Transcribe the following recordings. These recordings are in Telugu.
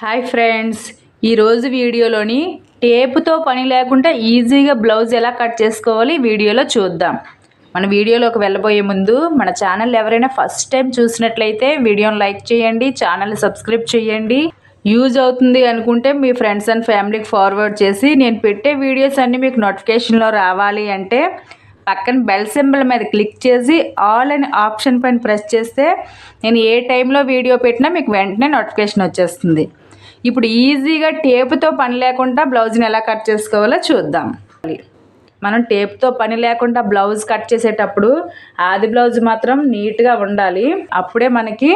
హాయ్ ఫ్రెండ్స్ ఈరోజు వీడియోలోని టేపుతో పని లేకుండా ఈజీగా బ్లౌజ్ ఎలా కట్ చేసుకోవాలి వీడియోలో చూద్దాం. మన వీడియోలోకి వెళ్ళబోయే ముందు మన ఛానల్ ఎవరైనా ఫస్ట్ టైం చూసినట్లయితే వీడియోని లైక్ చేయండి ఛానల్ సబ్స్క్రైబ్ చేయండి. యూజ్ అవుతుంది అనుకుంటే మీ ఫ్రెండ్స్ అండ్ ఫ్యామిలీకి ఫార్వర్డ్ చేసి నేను పెట్టే వీడియోస్ అన్నీ మీకు నోటిఫికేషన్లో రావాలి అంటే పక్కన బెల్ సింబల్ మీద క్లిక్ చేసి ఆల్ అనే ఆప్షన్ పైన ప్రెస్ చేస్తే నేను ఏ టైంలో వీడియో పెట్టినా మీకు వెంటనే నోటిఫికేషన్ వచ్చేస్తుంది. ఇప్పుడు ఈజీగా టేపుతో పని లేకుండా బ్లౌజ్ని ఎలా కట్ చేసుకోవాలో చూద్దాం. మనం టేప్తో పని లేకుండా బ్లౌజ్ కట్ చేసేటప్పుడు ఆది బ్లౌజ్ మాత్రం నీట్గా ఉండాలి. అప్పుడే మనకి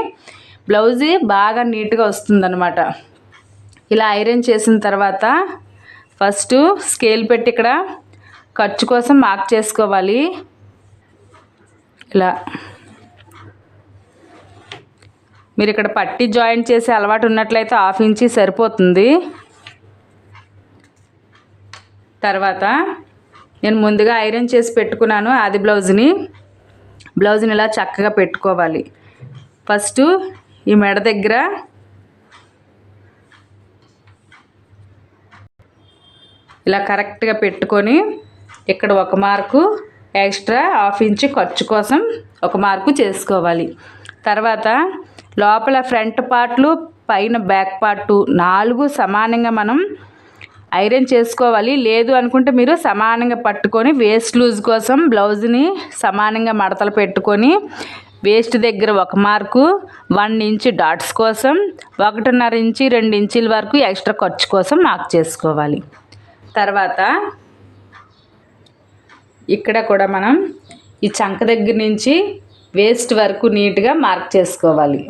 బ్లౌజ్ బాగా నీట్గా వస్తుందన్నమాట. ఇలా ఐరన్ చేసిన తర్వాత ఫస్ట్ స్కేల్ పెట్టి ఇక్కడ ఖర్చు కోసం మార్క్ చేసుకోవాలి. ఇలా. మీరు ఇక్కడ పట్టి జాయింట్ చేసే అలవాటు ఉన్నట్లయితే హాఫ్ ఇంచి సరిపోతుంది. తర్వాత నేను ముందుగా ఐరన్ చేసి పెట్టుకున్నాను అది బ్లౌజ్ని. బ్లౌజ్ని ఇలా చక్కగా పెట్టుకోవాలి. ఫస్ట్ ఈ మెడ దగ్గర ఇలా కరెక్ట్గా పెట్టుకొని ఇక్కడ ఒక మార్కు ఎక్స్ట్రా హాఫ్ ఇంచ్ ఖర్చు కోసం ఒక మార్కు చేసుకోవాలి. తర్వాత లోపల ఫ్రంట్ పార్ట్లు పైన బ్యాక్ పార్టు నాలుగు సమానంగా మనం ఐరన్ చేసుకోవాలి. లేదు అనుకుంటే మీరు సమానంగా పట్టుకొని వేస్ట్ లూజ్ కోసం బ్లౌజ్ని సమానంగా మడతలు పెట్టుకొని వేస్ట్ దగ్గర ఒక మార్కు వన్ ఇంచ్ డాట్స్ కోసం ఒకటిన్నర ఇంచి రెండు ఇంచుల వరకు ఎక్స్ట్రా ఖర్చు కోసం మార్క్ చేసుకోవాలి. తర్వాత ఇక్కడ కూడా మనం ఈ చంక దగ్గర నుంచి వేస్ట్ వరకు నీట్గా మార్క్ చేసుకోవాలి.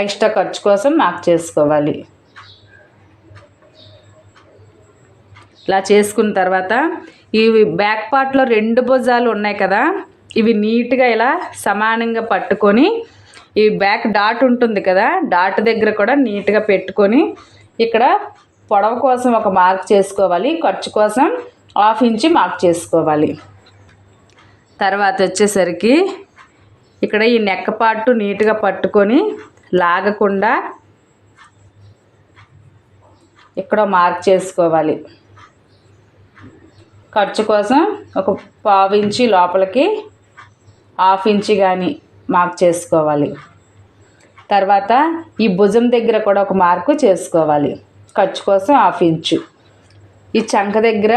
ఎక్స్ట్రా ఖర్చు కోసం మార్క్ చేసుకోవాలి. ఇలా చేసుకున్న తర్వాత ఇవి బ్యాక్ పార్ట్లో రెండు భుజాలు ఉన్నాయి కదా ఇవి నీట్గా ఇలా సమానంగా పట్టుకొని ఈ బ్యాక్ డాట్ ఉంటుంది కదా డాట్ దగ్గర కూడా నీట్గా పెట్టుకొని ఇక్కడ పొడవు కోసం ఒక మార్క్ చేసుకోవాలి ఖర్చు కోసం హాఫ్ ఇంచి మార్క్ చేసుకోవాలి. తర్వాత వచ్చేసరికి ఇక్కడ ఈ నెక్క పాటు నీట్గా పట్టుకొని లాగకుండా ఇక్కడ మార్క్ చేసుకోవాలి. ఖర్చు కోసం ఒక పావు ఇంచి లోపలికి హాఫ్ ఇంచి కానీ మార్క్ చేసుకోవాలి. తర్వాత ఈ భుజం దగ్గర కూడా ఒక మార్కు చేసుకోవాలి. ఖర్చు కోసం హాఫ్ ఇంచు. ఈ చంక దగ్గర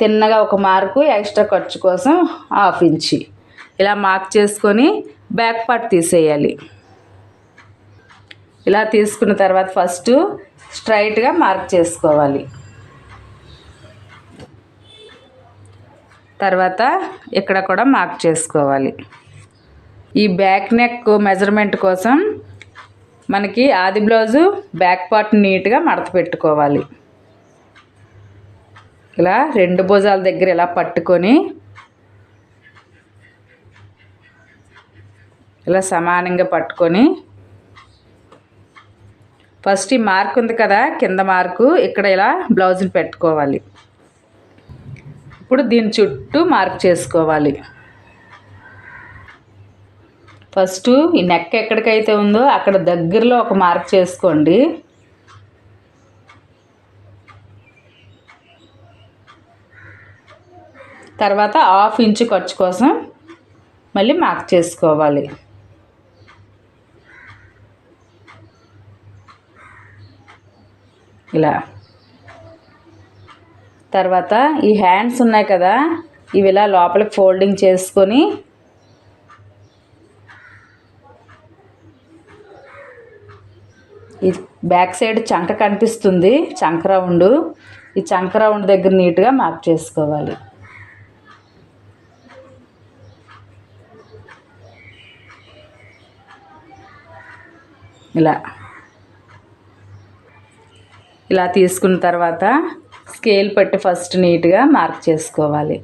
తిన్నగా ఒక మార్కు ఎక్స్ట్రా ఖర్చు కోసం హాఫ్ ఇంచి ఇలా మార్క్ చేసుకొని బ్యాక్ పార్ట్ తీసేయాలి. ఇలా తీసుకున్న తర్వాత ఫస్ట్ స్ట్రైట్గా మార్క్ చేసుకోవాలి. తర్వాత ఇక్కడ కూడా మార్క్ చేసుకోవాలి. ఈ బ్యాక్ నెక్ మెజర్మెంట్ కోసం మనకి ఆది బ్లౌజు బ్యాక్ పార్ట్ నీట్గా మడత పెట్టుకోవాలి. ఇలా రెండు భుజాల దగ్గర ఇలా పట్టుకొని ఇలా సమానంగా పట్టుకొని. ఫస్ట్ ఈ మార్క్ ఉంది కదా కింద మార్కు ఇక్కడ ఇలా బ్లౌజ్ని పెట్టుకోవాలి. ఇప్పుడు దీని చుట్టూ మార్క్ చేసుకోవాలి. ఫస్ట్ ఈ నెక్ ఎక్కడికైతే ఉందో అక్కడ దగ్గరలో ఒక మార్క్ చేసుకోండి. తర్వాత హాఫ్ ఇంచు ఖర్చు కోసం మళ్ళీ మార్క్ చేసుకోవాలి. ఇలా. తర్వాత ఈ హ్యాండ్స్ ఉన్నాయి కదా ఇవి ఇలా లోపలికి ఫోల్డింగ్ చేసుకొని ఈ బ్యాక్ సైడ్ చంక కనిపిస్తుంది చంక రౌండ్. ఈ చంక రౌండ్ దగ్గర నీట్గా మార్క్ చేసుకోవాలి. ఇలా. ఇలా తీసుకున్న తర్వాత స్కేల్ పెట్టి ఫస్ట్ నీట్గా మార్క్ చేసుకోవాలి.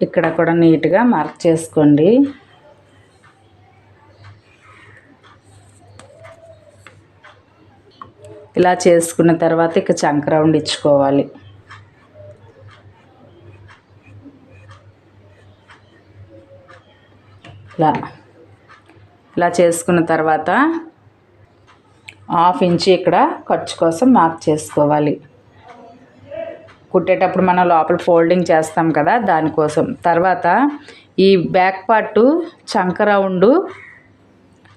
ఇక్కడ కూడా నీట్గా మార్క్ చేసుకోండి. ఇలా చేసుకున్న తర్వాత ఇక చంక రౌండ్ ఇచ్చుకోవాలి. ఇలా ఇలా చేసుకున్న తర్వాత హాఫ్ ఇంచి ఇక్కడ ఖర్చు కోసం మార్క్ చేసుకోవాలి. కుట్టేటప్పుడు మనం లోపల ఫోల్డింగ్ చేస్తాం కదా దానికోసం. తర్వాత ఈ బ్యాక్ పార్ట్ చంక రౌండ్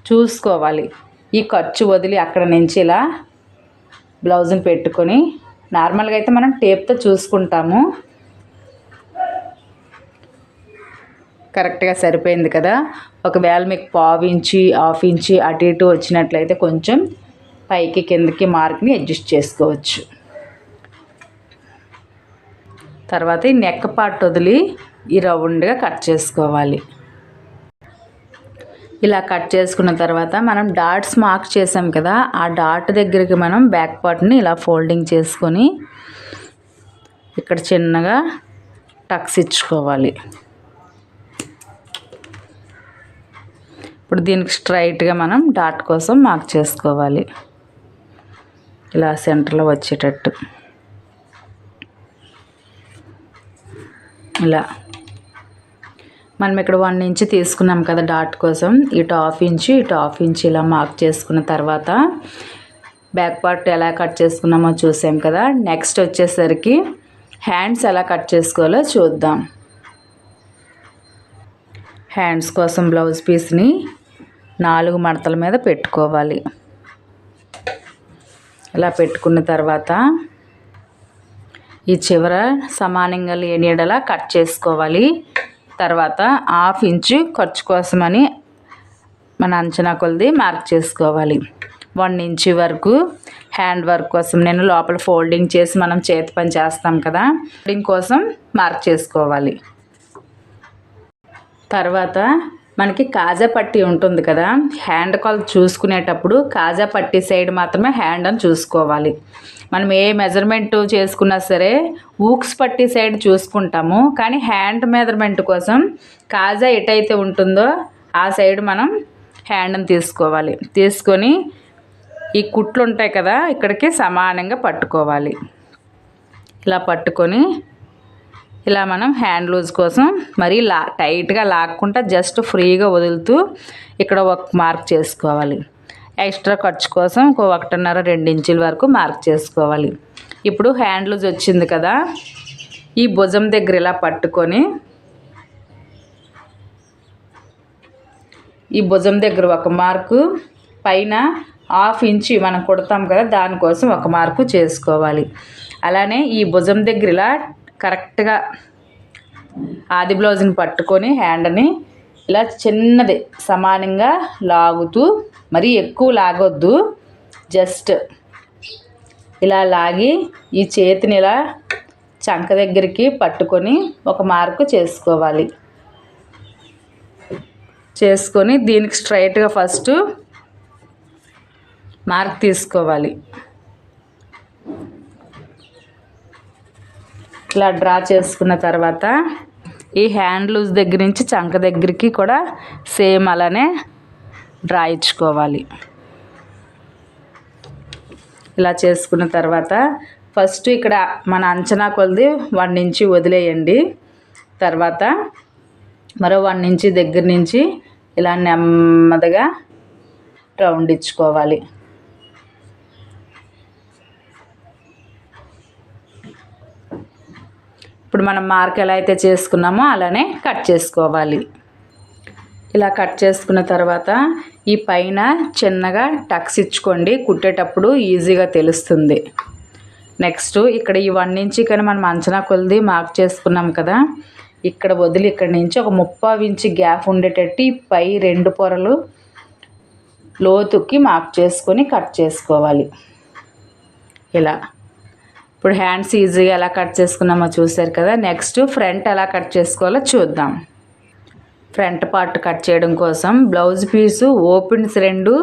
చూసుకోవాలి. ఈ ఖర్చు వదిలి అక్కడ నుంచి ఇలా బ్లౌజ్ని పెట్టుకొని నార్మల్గా అయితే మనం టేప్తో చూసుకుంటాము. కరెక్ట్గా సరిపోయింది కదా. ఒకవేళ మీకు పావు ఇంచి హాఫ్ ఇంచి అటు ఇటు వచ్చినట్లయితే కొంచెం పైకి కిందకి మార్క్ని అడ్జస్ట్ చేసుకోవచ్చు. తర్వాత ఈ నెక్ పార్ట్ వదిలి ఈ రౌండ్గా కట్ చేసుకోవాలి. ఇలా కట్ చేసుకున్న తర్వాత మనం డాట్స్ మార్క్ చేసాం కదా ఆ డాట్ దగ్గరికి మనం బ్యాక్ పార్ట్ని ఇలా ఫోల్డింగ్ చేసుకొని ఇక్కడ చిన్నగా టక్స్ ఇచ్చుకోవాలి. ఇప్పుడు దీనికి స్ట్రైట్గా మనం డాట్ కోసం మార్క్ చేసుకోవాలి. ఇలా సెంటర్లో వచ్చేటట్టు. ఇలా. మనం ఇక్కడ వన్ ఇంచ్ తీసుకున్నాం కదా డాట్ కోసం. ఇటు హాఫ్ ఇంచ్ ఇటు హాఫ్ ఇంచ్ ఇలా మార్క్ చేసుకున్న తర్వాత బ్యాక్ పార్ట్ ఎలా కట్ చేసుకున్నామో చూసాం కదా. నెక్స్ట్ వచ్చేసరికి హ్యాండ్స్ ఎలా కట్ చేసుకోవాలో చూద్దాం. హ్యాండ్స్ కోసం బ్లౌజ్ పీస్ని నాలుగు మడతల మీద పెట్టుకోవాలి. ఇలా పెట్టుకున్న తర్వాత ఈ చివర సమానంగా లేనిడలా కట్ చేసుకోవాలి. తర్వాత హాఫ్ ఇంచు ఖర్చు కోసమని మన అంచనా కొలది మార్క్ చేసుకోవాలి. వన్ ఇంచు వరకు హ్యాండ్ వర్క్ కోసం నేను లోపల ఫోల్డింగ్ చేసి మనం చేతి పని చేస్తాం కదా ఫోల్డింగ్ కోసం మార్క్ చేసుకోవాలి. తర్వాత మనకి కాజా పట్టి ఉంటుంది కదా హ్యాండ్ కాల్ చూసుకునేటప్పుడు కాజా పట్టి సైడ్ మాత్రమే హ్యాండ్ అని చూసుకోవాలి. మనం ఏ మెజర్మెంట్ చేసుకున్నా సరే ఊక్స్ పట్టి సైడ్ చూసుకుంటాము. కానీ హ్యాండ్ మెజర్మెంట్ కోసం కాజా ఎటైతే ఉంటుందో ఆ సైడ్ మనం హ్యాండ్ని తీసుకోవాలి. తీసుకొని ఈ కుట్లు ఉంటాయి కదా ఇక్కడికి సమానంగా పట్టుకోవాలి. ఇలా పట్టుకొని ఇలా మనం హ్యాండ్ లూజ్ కోసం మరీ లా టైట్గా లాక్కుంటా జస్ట్ ఫ్రీగా వదులుతూ ఇక్కడ ఒక మార్క్ చేసుకోవాలి. ఎక్స్ట్రా ఖర్చు కోసం ఒక ఒకటిన్నర రెండు ఇంచుల వరకు మార్క్ చేసుకోవాలి. ఇప్పుడు హ్యాండ్ లూజ్ వచ్చింది కదా ఈ భుజం దగ్గర ఇలా పట్టుకొని ఈ భుజం దగ్గర ఒక మార్కు పైన హాఫ్ ఇంచి మనం కుడతాం కదా దానికోసం ఒక మార్కు చేసుకోవాలి. అలానే ఈ భుజం దగ్గర ఇలా కరెక్ట్గా ఆది బ్లౌజ్ని పట్టుకొని హ్యాండ్ని ఇలా చిన్నది సమానంగా లాగుతూ మరీ ఎక్కువ లాగొద్దు. జస్ట్ ఇలా లాగి ఈ చేతిని ఇలా చంక దగ్గరికి పట్టుకొని ఒక మార్కు చేసుకోవాలి. చేసుకొని దీనికి స్ట్రైట్గా ఫస్ట్ మార్క్ తీసుకోవాలి. ఇలా డ్రా చేసుకున్న తర్వాత ఈ హ్యాండ్ లూజ్ దగ్గర నుంచి చంక దగ్గరికి కూడా సేమ్ అలానే డ్రా ఇచ్చుకోవాలి. ఇలా చేసుకున్న తర్వాత ఫస్ట్ ఇక్కడ మన అంచనా కొలది వన్ ఇంచి వదిలేయండి. తర్వాత మరో వన్ ఇంచి దగ్గర నుంచి ఇలా నెమ్మదిగా రౌండ్ ఇచ్చుకోవాలి. ఇప్పుడు మనం మార్క్ ఎలా అయితే చేసుకున్నామో అలానే కట్ చేసుకోవాలి. ఇలా కట్ చేసుకున్న తర్వాత ఈ పైన చిన్నగా టక్స్ ఇచ్చుకోండి. కుట్టేటప్పుడు ఈజీగా తెలుస్తుంది. నెక్స్ట్ ఇక్కడ ఈ వన్ ఇంచి కానీ మనం అంచనా కొలిది మార్క్ చేసుకున్నాం కదా. ఇక్కడ వదిలి ఇక్కడ నుంచి ఒక ముప్పావు ఇంచి గ్యాప్ ఉండేటట్టు పై రెండు పొరలు లోతుకి మార్క్ చేసుకొని కట్ చేసుకోవాలి. ఇలా. ఇప్పుడు హ్యాండ్స్ ఈజీగా ఎలా కట్ చేసుకున్నామో చూసారు కదా. నెక్స్ట్ ఫ్రంట్ ఎలా కట్ చేసుకోవాలో చూద్దాం. ఫ్రంట్ పార్ట్ కట్ చేయడం కోసం బ్లౌజ్ పీసు ఓపెన్స్ రెండు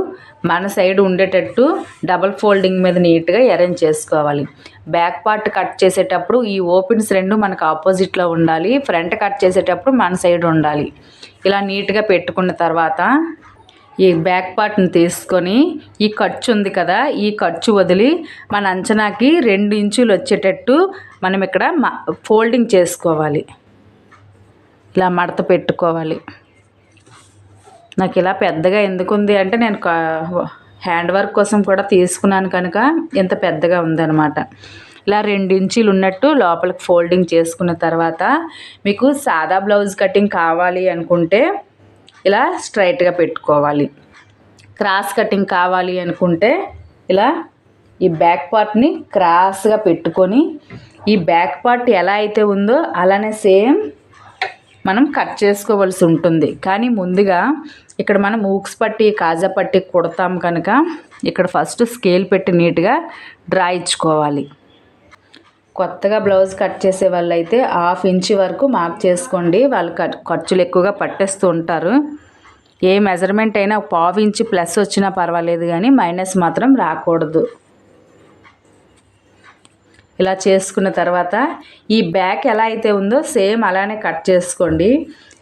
మన సైడ్ ఉండేటట్టు డబల్ ఫోల్డింగ్ మీద నీట్గా అరేంజ్ చేసుకోవాలి. బ్యాక్ పార్ట్ కట్ చేసేటప్పుడు ఈ ఓపెన్స్ రెండు మనకు ఆపోజిట్లో ఉండాలి. ఫ్రంట్ కట్ చేసేటప్పుడు మన సైడ్ ఉండాలి. ఇలా నీట్గా పెట్టుకున్న తర్వాత ఈ బ్యాక్ పార్ట్ని తీసుకొని ఈ ఖర్చు ఉంది కదా ఈ ఖర్చు వదిలి మన అంచనాకి రెండు ఇంచులు వచ్చేటట్టు మనం ఇక్కడ ఫోల్డింగ్ చేసుకోవాలి. ఇలా మడత పెట్టుకోవాలి. నాకు ఇలా పెద్దగా ఎందుకుంది అంటే నేను హ్యాండ్ వర్క్ కోసం కూడా తీసుకున్నాను కనుక ఇంత పెద్దగా ఉందన్నమాట. ఇలా రెండు ఇంచీలు ఉన్నట్టు లోపలికి ఫోల్డింగ్ చేసుకున్న తర్వాత మీకు సాదా బ్లౌజ్ కటింగ్ కావాలి అనుకుంటే ఇలా స్ట్రైట్గా పెట్టుకోవాలి. క్రాస్ కటింగ్ కావాలి అనుకుంటే ఇలా ఈ బ్యాక్ పార్ట్ని క్రాస్గా పెట్టుకొని ఈ బ్యాక్ పార్ట్ ఎలా అయితే ఉందో అలానే సేమ్ మనం కట్ చేసుకోవాల్సి ఉంటుంది. కానీ ముందుగా ఇక్కడ మనం ఊక్స్ పట్టి కాజా పట్టి కుడతాం కనుక ఇక్కడ ఫస్ట్ స్కేల్ పెట్టి నీట్గా డ్రా ఇచ్చుకోవాలి. కొత్తగా బ్లౌజ్ కట్ చేసే వాళ్ళు అయితే హాఫ్ ఇంచ్ వరకు మార్క్ చేసుకోండి. వాళ్ళు ఖర్చులు ఎక్కువగా పట్టేస్తూ ఉంటారు. ఏ మెజర్మెంట్ అయినా పావు ఇంచ్ ప్లస్ వచ్చినా పర్వాలేదు కానీ మైనస్ మాత్రం రాకూడదు. ఇలా చేసుకున్న తర్వాత ఈ బ్యాక్ ఎలా అయితే ఉందో సేమ్ అలానే కట్ చేసుకోండి.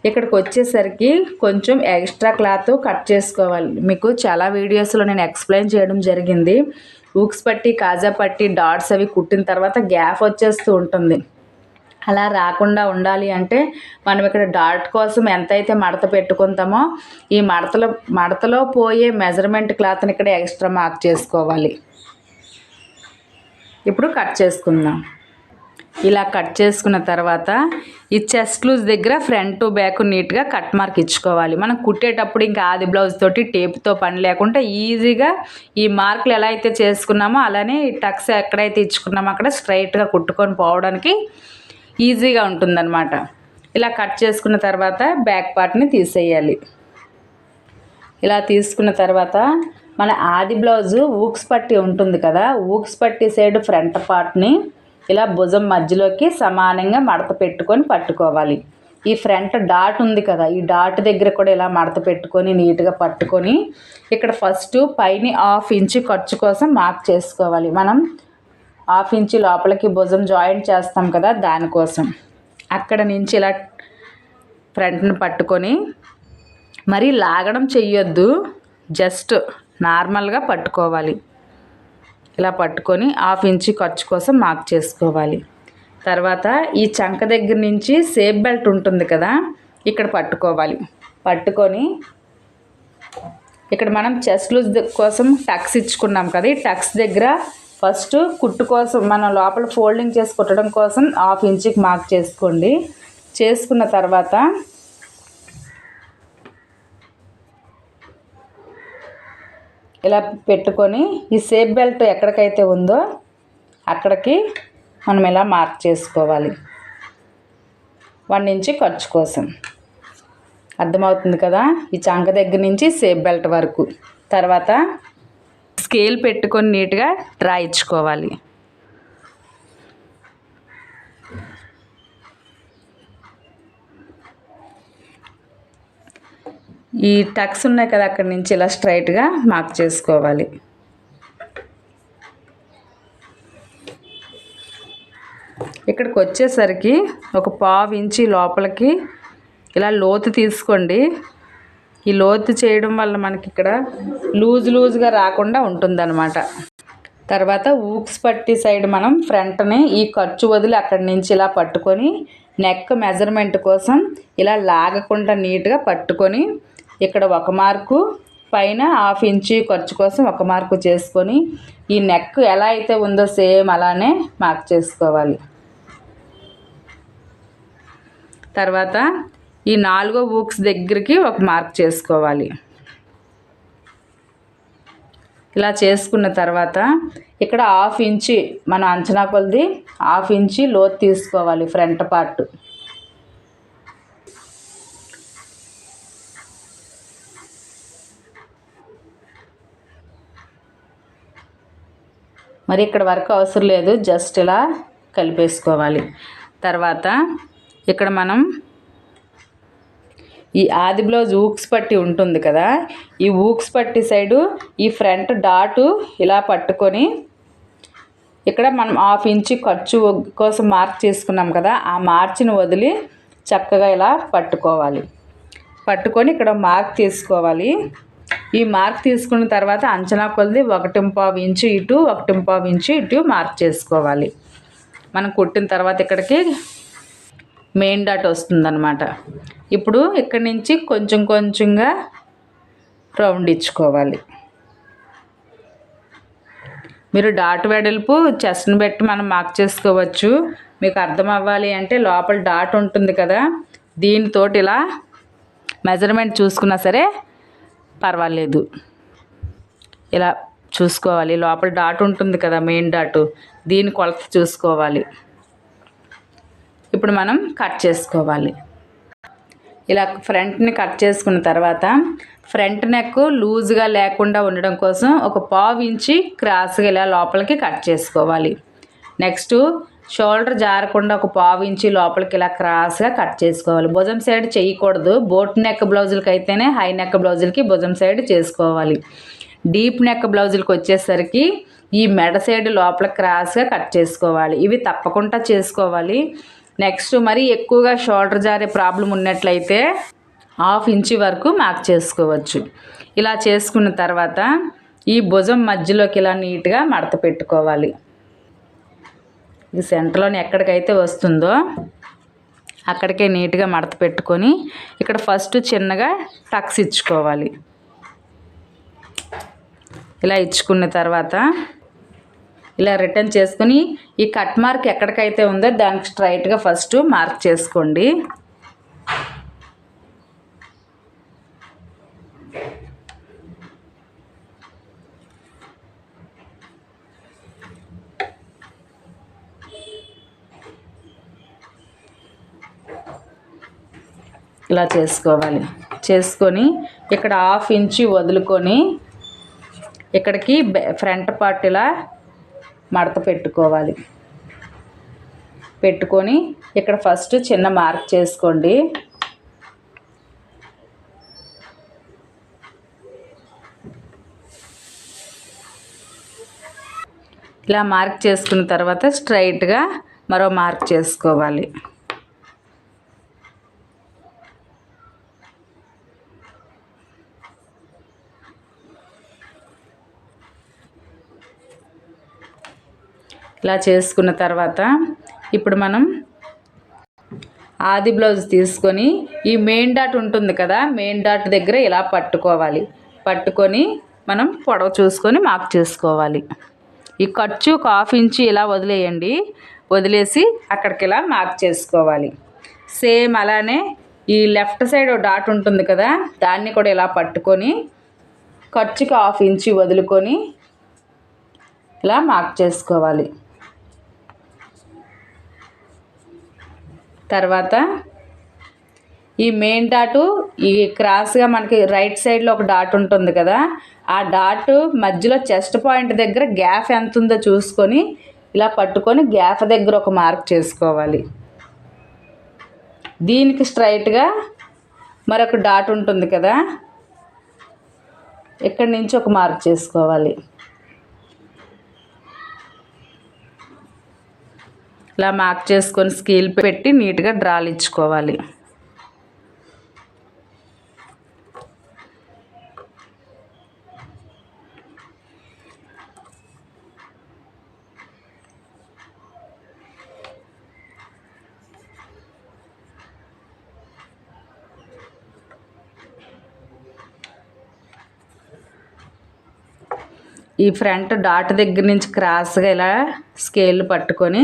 ఇక్కడికి వచ్చేసరికి కొంచెం ఎక్స్ట్రా క్లాత్ కట్ చేసుకోవాలి. మీకు చాలా వీడియోస్లో నేను ఎక్స్ప్లెయిన్ చేయడం జరిగింది. ఊక్స్ పట్టి కాజా పట్టి డాట్స్ అవి కుట్టిన తర్వాత గ్యాప్ వచ్చేస్తూ ఉంటుంది. అలా రాకుండా ఉండాలి అంటే మనం ఇక్కడ డాట్ కోసం ఎంతైతే మడత పెట్టుకుంటామో ఈ మడతలో మడతలో పోయే మెజర్మెంట్ క్లాత్ని ఇక్కడ ఎక్స్ట్రా మార్క్ చేసుకోవాలి. ఇప్పుడు కట్ చేసుకుందాం. ఇలా కట్ చేసుకున్న తర్వాత ఈ చెస్ట్ లూజ్ దగ్గర ఫ్రంట్ బ్యాక్ నీట్గా కట్ మార్క్ ఇచ్చుకోవాలి. మనం కుట్టేటప్పుడు ఇంకా ఆది బ్లౌజ్ తోటి టేప్తో పని లేకుండా ఈజీగా ఈ మార్కులు ఎలా అయితే చేసుకున్నామో అలానే ఈ టక్స్ ఎక్కడైతే ఇచ్చుకున్నామో అక్కడ స్ట్రైట్గా కుట్టుకొని పోవడానికి ఈజీగా ఉంటుందన్నమాట. ఇలా కట్ చేసుకున్న తర్వాత బ్యాక్ పార్ట్ని తీసేయాలి. ఇలా తీసుకున్న తర్వాత మన ఆది బ్లౌజు ఊక్స్ పట్టి ఉంటుంది కదా ఊక్స్ పట్టి సైడ్ ఫ్రంట్ పార్ట్ని ఇలా భుజం మధ్యలోకి సమానంగా మడత పెట్టుకొని పట్టుకోవాలి. ఈ ఫ్రంట్ డాట్ ఉంది కదా ఈ డాట్ దగ్గర కూడా ఇలా మడత పెట్టుకొని నీట్గా పట్టుకొని ఇక్కడ ఫస్ట్ పైన హాఫ్ ఇంచు ఖర్చు కోసం మార్క్ చేసుకోవాలి. మనం హాఫ్ ఇంచు లోపలికి భుజం జాయింట్ చేస్తాం కదా దానికోసం. అక్కడ నుంచి ఇలా ఫ్రంట్ని పట్టుకొని మరి లాగడం చెయ్యొద్దు జస్ట్ నార్మల్గా పట్టుకోవాలి. ఇలా పట్టుకొని హాఫ్ ఇంచు ఖర్చు కోసం మార్క్ చేసుకోవాలి. తర్వాత ఈ చంక దగ్గర నుంచి సేఫ్ బెల్ట్ ఉంటుంది కదా ఇక్కడ పట్టుకోవాలి. పట్టుకొని ఇక్కడ మనం చెస్ట్ లూజ్ కోసం టక్స్ ఇచ్చుకున్నాం కదా ఈ టక్స్ దగ్గర ఫస్ట్ కుట్టు కోసం మనం లోపల ఫోల్డింగ్ చేసి కుట్టడం కోసం హాఫ్ ఇంచుకి మార్క్ చేసుకోండి. చేసుకున్న తర్వాత ఇలా పెట్టుకొని ఈ సేఫ్ బెల్ట్ ఎక్కడికైతే ఉందో అక్కడికి మనం ఇలా మార్క్ చేసుకోవాలి? వన్ ఇంచి ఖర్చు కోసం. అర్థమవుతుంది కదా? ఈ చంక దగ్గర నుంచి సేఫ్ బెల్ట్ వరకు. తర్వాత స్కేల్ పెట్టుకొని నీట్గా డ్రా ఈ టక్స్ ఉన్నాయి కదా అక్కడి నుంచి ఇలా స్ట్రైట్గా మార్క్ చేసుకోవాలి. ఇక్కడికి వచ్చేసరికి ఒక పావు ఇంచి లోపలికి ఇలా లోతు తీసుకోండి. ఈ లోతు చేయడం వల్ల మనకి ఇక్కడ లూజ్ లూజ్గా రాకుండా ఉంటుందన్నమాట. తర్వాత ఊక్స్ పట్టి సైడ్ మనం ఫ్రంట్ని ఈ ఖర్చు వదిలి అక్కడి నుంచి ఇలా పట్టుకొని నెక్ మెజర్మెంట్ కోసం ఇలా లాగకుండా నీట్గా పట్టుకొని ఇక్కడ ఒక మార్కు పైన హాఫ్ ఇంచు ఖర్చు కోసం ఒక మార్కు చేసుకొని ఈ నెక్ ఎలా అయితే ఉందో సేమ్ అలానే మార్క్ చేసుకోవాలి. తర్వాత ఈ నాలుగో బుక్స్ దగ్గరికి ఒక మార్క్ చేసుకోవాలి. ఇలా చేసుకున్న తర్వాత ఇక్కడ హాఫ్ ఇంచి మన అంచనా కొలది హాఫ్ ఇంచి లోతు తీసుకోవాలి ఫ్రంట్ పార్ట్. మరి ఇక్కడ వరకు అవసరం లేదు జస్ట్ ఇలా కలిపేసుకోవాలి. తర్వాత ఇక్కడ మనం ఈ ఆది బ్లౌజ్ ఊక్స్ పట్టి ఉంటుంది కదా ఈ ఊక్స్ పట్టి సైడు ఈ ఫ్రంట్ డాటు ఇలా పట్టుకొని ఇక్కడ మనం హాఫ్ ఇంచు ఖర్చు కోసం మార్క్ చేసుకున్నాం కదా ఆ మార్చిని వదిలి చక్కగా ఇలా పట్టుకోవాలి. పట్టుకొని ఇక్కడ మార్క్ తీసుకోవాలి ఈ మార్క్ తీసుకున్న తర్వాత అంచనా కొలది ఒకటి పావు ఇంచు ఇటు ఒకటి పావు ఇంచు ఇటు మార్క్ చేసుకోవాలి. మనం కుట్టిన తర్వాత ఇక్కడికి మెయిన్ డాట్ వస్తుందన్నమాట. ఇప్పుడు ఇక్కడి నుంచి కొంచెం కొంచెంగా రౌండ్ ఇచ్చుకోవాలి. మీరు డాట్ వెడల్పు చెస్ట్ని బట్టి మనం మార్క్ చేసుకోవచ్చు. మీకు అర్థం అవ్వాలి అంటే లోపల డాట్ ఉంటుంది కదా దీనితో ఇలా మెజర్మెంట్ చూసుకున్నా సరే పర్వాలేదు. ఇలా చూసుకోవాలి. లోపల డాట్ ఉంటుంది కదా మెయిన్ డాట్. దీని కొలత చూసుకోవాలి. ఇప్పుడు మనం కట్ చేసుకోవాలి. ఇలా ఫ్రంట్ని కట్ చేసుకున్న తర్వాత ఫ్రంట్ నెక్ లూజ్గా లేకుండా ఉండడం కోసం ఒక పావు ఇంచి క్రాస్గా ఇలా లోపలికి కట్ చేసుకోవాలి. నెక్స్ట్ షోల్డర్ జారకుండా ఒక పావు ఇంచి లోపలికి ఇలా క్రాస్గా కట్ చేసుకోవాలి. భుజం సైడ్ చేయకూడదు. బోట్ నెక్ బ్లౌజులకి అయితేనే హై నెక్ బ్లౌజులకి భుజం సైడ్ చేసుకోవాలి. డీప్ నెక్ బ్లౌజులకి వచ్చేసరికి ఈ మెడ సైడ్ లోపల క్రాస్గా కట్ చేసుకోవాలి. ఇవి తప్పకుండా చేసుకోవాలి. నెక్స్ట్ మరి ఎక్కువగా షోల్డర్ జారే ప్రాబ్లం ఉన్నట్లయితే హాఫ్ ఇంచి వరకు మార్క్ చేసుకోవచ్చు. ఇలా చేసుకున్న తర్వాత ఈ భుజం మధ్యలోకి ఇలా నీట్గా మడత పెట్టుకోవాలి. ఇది సెంటర్లోని ఎక్కడికైతే వస్తుందో అక్కడికే నీట్గా మడత పెట్టుకొని ఇక్కడ ఫస్ట్ చిన్నగా టక్స్ ఇచ్చుకోవాలి. ఇలా ఇచ్చుకున్న తర్వాత ఇలా రిటర్న్ చేసుకుని ఈ కట్ మార్క్ ఎక్కడికైతే ఉందో దానికి స్ట్రైట్గా ఫస్ట్ మార్క్ చేసుకోండి. ఇలా చేసుకోవాలి. చేసుకొని ఇక్కడ హాఫ్ ఇంచి వదులుకొని ఇక్కడికి ఫ్రంట్ పార్ట్ ఇలా మడత పెట్టుకోవాలి. పెట్టుకొని ఇక్కడ ఫస్ట్ చిన్న మార్క్ చేసుకోండి. ఇలా మార్క్ చేసుకున్న తర్వాత స్ట్రైట్గా మరో మార్క్ చేసుకోవాలి. ఇలా చేసుకున్న తర్వాత ఇప్పుడు మనం ఆది బ్లౌజ్ తీసుకొని ఈ మెయిన్ డాట్ ఉంటుంది కదా మెయిన్ డాట్ దగ్గర ఇలా పట్టుకోవాలి. పట్టుకొని మనం పొడవ చూసుకొని మార్క్ చేసుకోవాలి. ఈ ఖర్చు ఒక హాఫ్ ఇంచు ఇలా వదిలేయండి. వదిలేసి అక్కడికి ఇలా మార్క్ చేసుకోవాలి. సేమ్ అలానే ఈ లెఫ్ట్ సైడ్ డాట్ ఉంటుంది కదా దాన్ని కూడా ఇలా పట్టుకొని ఖర్చుకి హాఫ్ ఇంచి వదులుకొని ఇలా మార్క్ చేసుకోవాలి. తర్వాత ఈ మెయిన్ డాటు ఈ క్రాస్గా మనకి రైట్ సైడ్లో ఒక డాట్ ఉంటుంది కదా ఆ డాట్ మధ్యలో చెస్ట్ పాయింట్ దగ్గర గ్యాప్ ఎంత ఉందో చూసుకొని ఇలా పట్టుకొని గ్యాప్ దగ్గర ఒక మార్క్ చేసుకోవాలి. దీనికి స్ట్రైట్గా మరొక డాట్ ఉంటుంది కదా ఇక్కడి నుంచి ఒక మార్క్ చేసుకోవాలి. ఇలా మార్క్ చేసుకొని స్కేల్ పెట్టి నీట్గా డ్రాలు ఇచ్చుకోవాలి. ఈ ఫ్రంట్ డాట్ దగ్గర నుంచి క్రాస్గా ఇలా స్కేల్ పట్టుకొని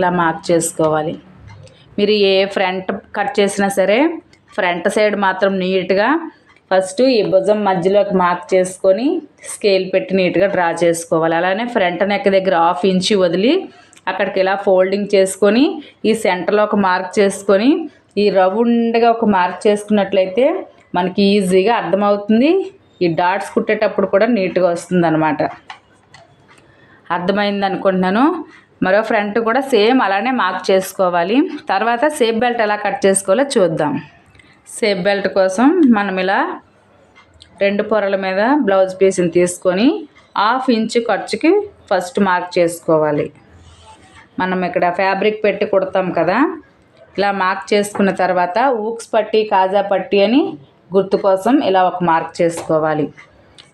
ఇలా మార్క్ చేసుకోవాలి. మీరు ఏ ఫ్రంట్ కట్ చేసినా సరే ఫ్రంట్ సైడ్ మాత్రం నీట్గా ఫస్ట్ ఈ భుజం మధ్యలోకి మార్క్ చేసుకొని స్కేల్ పెట్టి నీట్గా డ్రా చేసుకోవాలి. అలానే ఫ్రంట్ నెక్ దగ్గర హాఫ్ ఇంచి వదిలి అక్కడికి ఇలా ఫోల్డింగ్ చేసుకొని ఈ సెంటర్లో ఒక మార్క్ చేసుకొని ఈ రౌండ్గా ఒక మార్క్ చేసుకున్నట్లయితే మనకి ఈజీగా అర్థమవుతుంది. ఈ డాట్స్ కుట్టేటప్పుడు కూడా నీట్గా వస్తుంది అనమాట అర్థమైంది అనుకుంటున్నాను మరో ఫ్రంట్ కూడా సేమ్ అలానే మార్క్ చేసుకోవాలి. తర్వాత సేప్ బెల్ట్ ఎలా కట్ చేసుకోవాలో చూద్దాం. సేప్ బెల్ట్ కోసం మనం ఇలా రెండు పొరల మీద బ్లౌజ్ పీస్ని తీసుకొని హాఫ్ ఇంచు ఖర్చుకి ఫస్ట్ మార్క్ చేసుకోవాలి. మనం ఇక్కడ ఫ్యాబ్రిక్ పెట్టి కుడతాం కదా. ఇలా మార్క్ చేసుకున్న తర్వాత ఊక్స్ పట్టి కాజా పట్టి అని గుర్తు కోసం ఇలా ఒక మార్క్ చేసుకోవాలి.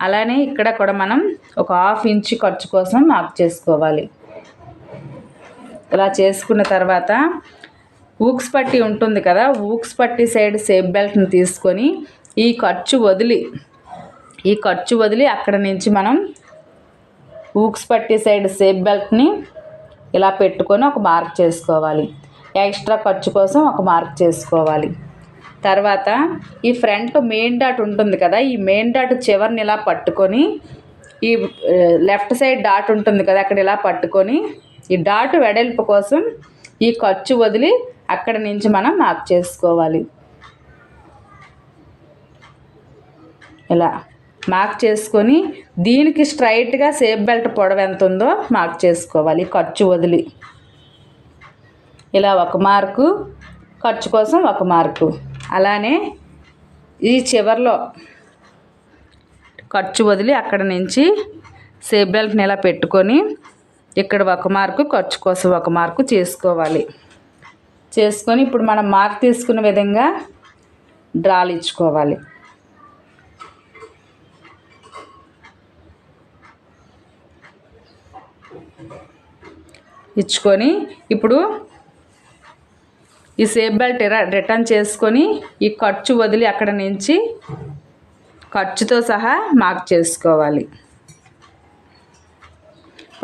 అలానే ఇక్కడ కూడా మనం ఒక హాఫ్ ఇంచ్ ఖర్చు కోసం మార్క్ చేసుకోవాలి. ఇలా చేసుకున్న తర్వాత ఊక్స్ పట్టి ఉంటుంది కదా ఊక్స్ పట్టి సైడ్ సేఫ్ బెల్ట్ని తీసుకొని ఈ ఖర్చు వదిలి ఈ ఖర్చు వదిలి అక్కడ నుంచి మనం ఊక్స్ పట్టి సైడ్ సేఫ్ బెల్ట్ని ఇలా పెట్టుకొని ఒక మార్క్ చేసుకోవాలి. ఎక్స్ట్రా ఖర్చు కోసం ఒక మార్క్ చేసుకోవాలి. తర్వాత ఈ ఫ్రంట్ మెయిన్ డాట్ ఉంటుంది కదా ఈ మెయిన్ డాట్ చివరిని ఇలా పట్టుకొని ఈ లెఫ్ట్ సైడ్ డాట్ ఉంటుంది కదా అక్కడ ఇలా పట్టుకొని ఈ డాట్ వెడల్పు కోసం ఈ ఖర్చు వదిలి అక్కడ నుంచి మనం మార్క్ చేసుకోవాలి. ఇలా మార్క్ చేసుకొని దీనికి స్ట్రైట్గా సేఫ్ బెల్ట్ పొడవు ఎంత ఉందో మార్క్ చేసుకోవాలి. ఖర్చు వదిలి. ఇలా ఒక మార్కు ఖర్చు కోసం ఒక మార్కు అలానే ఈ చివర్లో ఖర్చు వదిలి అక్కడ నుంచి సేఫ్ బెల్ట్ని ఇలా పెట్టుకొని ఇక్కడ ఒక మార్కు ఖర్చు కోసం ఒక మార్కు చేసుకోవాలి. చేసుకొని ఇప్పుడు మనం మార్క్ తీసుకున్న విధంగా డ్రాలు ఇచ్చుకోవాలి. ఇచ్చుకొని ఇప్పుడు ఈ సేఫ్ బెల్ట్ రిటర్న్ చేసుకొని ఈ ఖర్చు వదిలి అక్కడ నుంచి ఖర్చుతో సహా మార్క్ చేసుకోవాలి.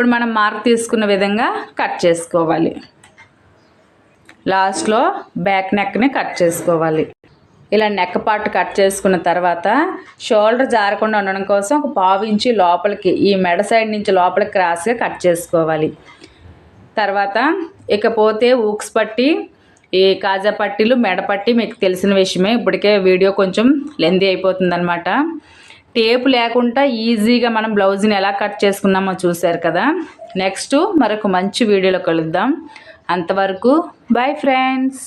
ఇప్పుడు మనం మార్క్ తీసుకున్న విధంగా కట్ చేసుకోవాలి. లాస్ట్లో బ్యాక్ నెక్ని కట్ చేసుకోవాలి. ఇలా నెక్ పార్ట్ కట్ చేసుకున్న తర్వాత షోల్డర్ జారకుండా ఉండడం కోసం ఒక పావు ఇంచి లోపలికి ఈ మెడ సైడ్ నుంచి లోపలికి క్రాస్గా కట్ చేసుకోవాలి. తర్వాత ఇకపోతే ఊక్స్ పట్టి ఈ కాజా పట్టీలు మెడ పట్టి మీకు తెలిసిన విషయమే. ఇప్పటికే వీడియో కొంచెం లెందీ అయిపోతుంది అనమాట టేపు లేకుండా ఈజీగా మనం బ్లౌజ్ని ఎలా కట్ చేసుకున్నామో చూశారు కదా. నెక్స్ట్ మరొక మంచి వీడియోలో కలుద్దాం. అంతవరకు బాయ్ ఫ్రెండ్స్.